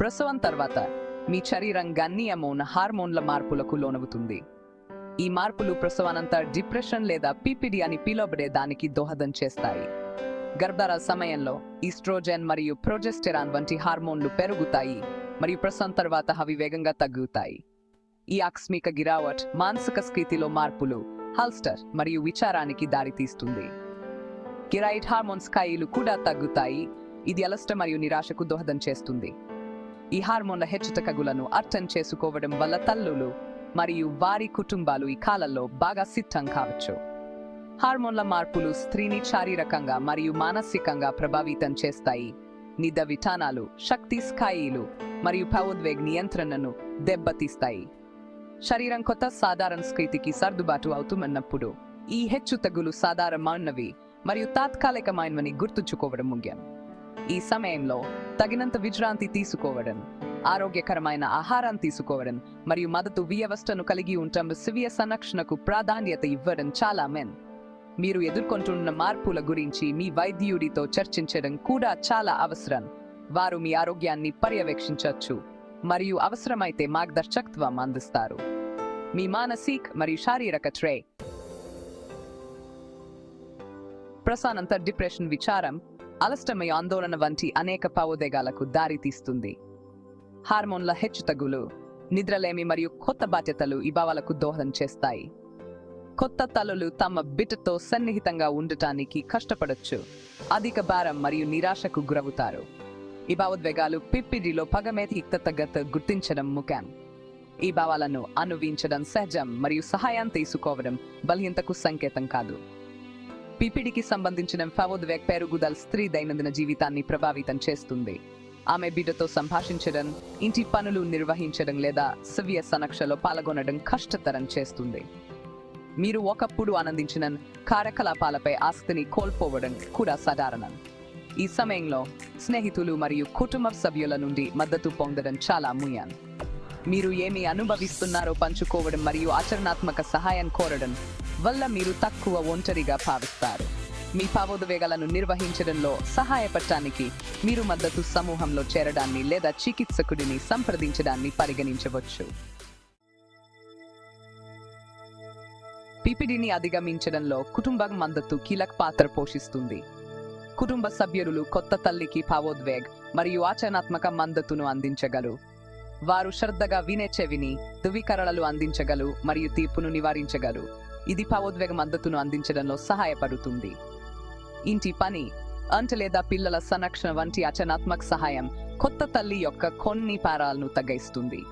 ప్రసవం తర్వాత మీ శరీరం గణనీయమైన హార్మోన్ల మార్పులకు లోనవుతుంది. ఈ మార్పులు ప్రసవానంతా డిప్రెషన్ లేదా పిపిడి అని పిలువబడే దానికి దోహదం చేస్తాయి. గర్భధారణ సమయంలో ఈస్ట్రోజెన్ మరియు ప్రొజెస్టెరాన్ వంటి హార్మోన్లు పెరుగుతాయి మరియు ప్రసవం తర్వాత అవి వేగంగా తగ్గుతాయి. ఈ ఆకస్మిక గిరావట్ మానసిక స్థితిలో మార్పులు హల్స్టర్ మరియు విచారానికి దారితీస్తుంది. గిరాయిడ్ హార్మోన్ స్థాయిలు కూడా తగ్గుతాయి. ఇది అలస్ట మరియు నిరాశకు దోహదం చేస్తుంది. ఈ హార్మోన్ల హెచ్చుతగ్గులను అర్థం చేసుకోవడం వల్ల తల్లులు మరియు వారి కుటుంబాలు ఈ కాలంలో బాగా సిద్ధం కావచ్చు. హార్మోన్ల మార్పులు స్త్రీని శారీరకంగా మరియు మానసికంగా ప్రభావితం చేస్తాయి. నిద్ర విధానాలు శక్తి స్థాయిలు మరియు భావోద్వేగ నియంత్రణను దెబ్బతీస్తాయి. శరీరం కొత్త సాధారణ స్థితికి సర్దుబాటు అవుతున్నప్పుడు ఈ హెచ్చుతగ్గులు సాధారణమైనవి మరియు తాత్కాలికమైనవని గుర్తుంచుకోవడం ముఖ్యం. ఈ సమయంలో తగినంత విశ్రాంతి తీసుకోవడం ఆరోగ్యకరమైన ఆహారం తీసుకోవడం మరియు మద్దతు వ్యవస్థను కలిగి ఉండటం స్వీయ సంరక్షణకు ప్రాధాన్యత ఇవ్వడం చాలా మెన్. మీరు ఎదుర్కొంటున్న మార్పుల గురించి మీ వైద్యుడితో చర్చించడం కూడా చాలా అవసరం. వారు మీ ఆరోగ్యాన్ని పర్యవేక్షించవచ్చు మరియు అవసరమైతే మార్గదర్శకత్వం అందిస్తారు. మీ మానసిక మరియు శారీరక ట్రే ప్రసానంత డిప్రెషన్ విచారం అలస్టమయ ఆందోళన వంటి అనేక భావోద్వేగాలకు దారితీస్తుంది హార్మోన్ల హెచ్చుతగులు నిద్రలేమి మరియు కొత్త బాధ్యతలు ఈ భావాలకు దోహదం చేస్తాయి. కొత్త తలలు తమ బిడ్డతో సన్నిహితంగా ఉండటానికి కష్టపడొచ్చు. అధిక భారం మరియు నిరాశకు గురవుతారు. ఈ భావోద్వేగాలు పిప్పిడిలో పగమేతిక్తగత గుర్తించడం ముఖ్యం. ఈ భావాలను అనువించడం సహజం మరియు సహాయం తీసుకోవడం బలహీనతకు సంకేతం కాదు. పిపిడికి సంబంధించిన భావోద్వేగ పెరుగుదల స్త్రీ దైనందిన జీవితాన్ని ప్రభావితం చేస్తుంది. ఆమె బిడ్డతో సంభాషించడం ఇంటి పనులు నిర్వహించడం లేదా స్వీయ సమక్షలో పాల్గొనడం కష్టతరం చేస్తుంది. మీరు ఒకప్పుడు ఆనందించిన కార్యకలాపాలపై ఆస్తిని కోల్పోవడం కూడా సాధారణం. ఈ సమయంలో స్నేహితులు మరియు కుటుంబ సభ్యుల నుండి మద్దతు పొందడం చాలా ముఖ్యం మీరు ఏమి అనుభవిస్తున్నారో పంచుకోవడం మరియు ఆచరణాత్మక సహాయం కోరడం వల్ల మీరు తక్కువ ఒంటరిగా భావిస్తారు. మీ భావోద్వేగాలను నిర్వహించడంలో సహాయపడటానికి మీరు మద్దతు సమూహంలో చేరడాన్ని లేదా చికిత్సకుడిని సంప్రదించడాన్ని పరిగణించవచ్చు. పిపిడిని అధిగమించడంలో కుటుంబం మద్దతు కీలక పాత్ర పోషిస్తుంది. కుటుంబ సభ్యులు కొత్త తల్లికి భావోద్వేగ్ మరియు ఆచరణాత్మక మద్దతును అందించగలరు. వారు శ్రద్ధగా వినే చెవిని ధృవీకరణలు అందించగలరు మరియు తీర్పును నివారించగలరు. ఇది భావోద్వేగ మద్దతును అందించడంలో సహాయపడుతుంది. ఇంటి పని అంట లేదా పిల్లల సంరక్షణ వంటి అచనాత్మక సహాయం కొత్త తల్లి యొక్క కొన్ని పారాలను తగ్గిస్తుంది.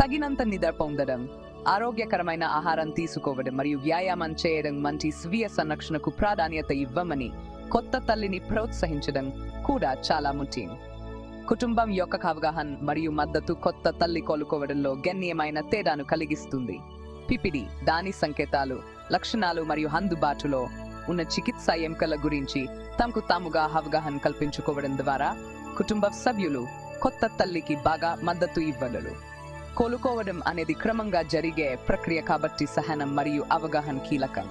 తగినంత నిద్ర పొందడం ఆరోగ్యకరమైన ఆహారం తీసుకోవడం మరియు వ్యాయామం చేయడం వంటి స్వీయ సంరక్షణకు ప్రాధాన్యత ఇవ్వమని కొత్త తల్లిని ప్రోత్సహించడం కూడా చాలా ముఖ్యం. కుటుంబం యొక్క అవగాహన మరియు మద్దతు కొత్త తల్లి కోలుకోవడంలో గణనీయమైన తేడాను కలిగిస్తుంది. పిపిడి దాని సంకేతాలు లక్షణాలు మరియు అందుబాటులో ఉన్న చికిత్స ఎంకల గురించి తమకు తాముగా అవగాహన కల్పించుకోవడం ద్వారా కుటుంబ సభ్యులు కొత్త తల్లికి బాగా మద్దతు ఇవ్వగలరు. కోలుకోవడం అనేది క్రమంగా జరిగే ప్రక్రియ కాబట్టి సహనం మరియు అవగాహన కీలకం.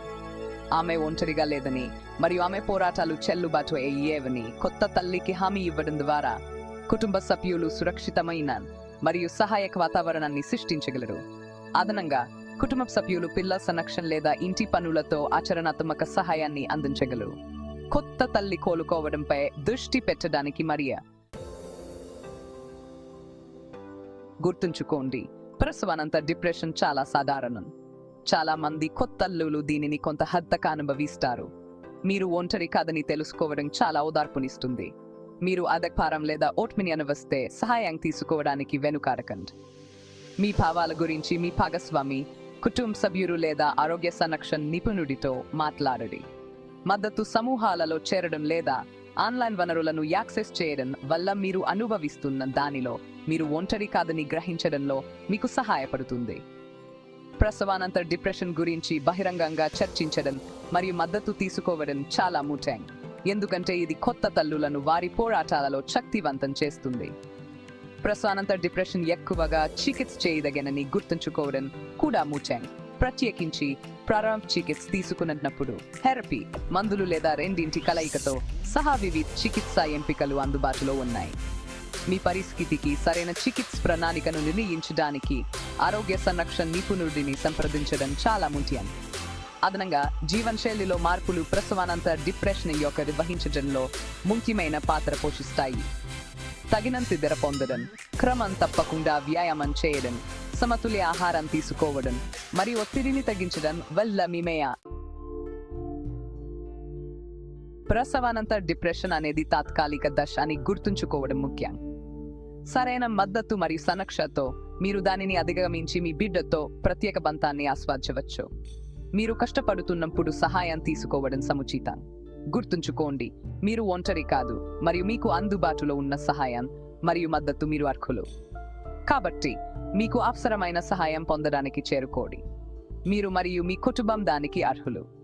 ఆమె ఒంటరిగా లేదని మరియు ఆమె పోరాటాలు చెల్లుబాటు అయ్యేవని కొత్త తల్లికి హామీ ఇవ్వడం ద్వారా కుటుంబ సభ్యులు సురక్షితమైన మరియు సహాయక వాతావరణాన్ని సృష్టించగలరు. అదనంగా కుటుంబ సభ్యులు పిల్ల సంరక్షణ లేదా ఇంటి పనులతో ఆచరణాత్మక సహాయాన్ని అందించగలరు. కొత్త తల్లి కోలుకోవడంపై దృష్టి పెట్టడానికి మరియ. గుర్తుంచుకోండి ప్రసవానంత డిప్రెషన్ చాలా సాధారణం. చాలా మంది కొత్తల్లులు దీనిని కొంత హద్దక అనుభవిస్తారు. మీరు ఒంటరి కాదని తెలుసుకోవడం చాలా ఓదార్పునిస్తుంది. మీరు అదక్పారం లేదా ఓట్మిని అనువస్తే సహాయం తీసుకోవడానికి వెనుకారకండి మీ భావాల గురించి మీ భాగస్వామి కుటుంబ సభ్యులు లేదా ఆరోగ్య సంరక్షణ నిపుణుడితో మాట్లాడండి. మద్దతు సమూహాలలో చేరడం లేదా ఆన్లైన్ వనరులను యాక్సెస్ చేయడం వల్ల మీరు అనుభవిస్తున్న దానిలో మీరు ఒంటరి కాదని గ్రహించడంలో మీకు సహాయపడుతుంది. ప్రసవానంతర డిప్రెషన్ గురించి బహిరంగంగా చర్చించడం మరియు మద్దతు తీసుకోవడం చాలా ముఖ్యం. ఎందుకంటే ఇది కొత్త తల్లులను వారి పోరాటాలలో శక్తివంతం చేస్తుంది. ప్రసవానంతర డిప్రెషన్ ఎక్కువగా చికిత్స చేయదగినని గుర్తుంచుకోవడం కూడా ముఖ్యం ప్రత్యేకించి ప్రారంభ చికిత్స తీసుకున్నప్పుడు థెరపీ మందులు లేదా రెండింటి కలయికతో సహా వివిధ చికిత్సా ఎంపికలు అందుబాటులో ఉన్నాయి. మీ పరిస్థితికి సరైన చికిత్స ప్రణాళికను నిర్ణయించడానికి ఆరోగ్య సంరక్షణ నిపుణుడిని సంప్రదించడం చాలా ముఖ్యం. అదనంగా జీవనశైలిలో మార్పులు ప్రసవానంతర డిప్రెషన్ యొక్క నిర్వహించడంలో ముఖ్యమైన పాత్ర పోషిస్తాయి. తగినంత నిద్ర పొందడం క్రమం తప్పకుండా వ్యాయామం చేయడం సమతుల్య ఆహారం తీసుకోవడం మరియు ఒత్తిడిని తగ్గించడం వల్ల మీమేయ. ప్రసవానంతర డిప్రెషన్ అనేది తాత్కాలిక దశ అని గుర్తుంచుకోవడం ముఖ్యం. సరైన మద్దతు మరియు సంరక్షతో మీరు దానిని అధిగమించి మీ బిడ్డతో ప్రత్యేక బంధాన్ని ఆస్వాదించవచ్చు. మీరు కష్టపడుతున్నప్పుడు సహాయం తీసుకోవడం సముచితం. గుర్తుంచుకోండి మీరు ఒంటరి కాదు మరియు మీకు అందుబాటులో ఉన్న సహాయం మరియు మద్దతు మీరు అర్హులు. కాబట్టి మీకు అవసరమైన సహాయం పొందడానికి చేరుకోండి. మీరు మరియు మీ కుటుంబం దానికి అర్హులు.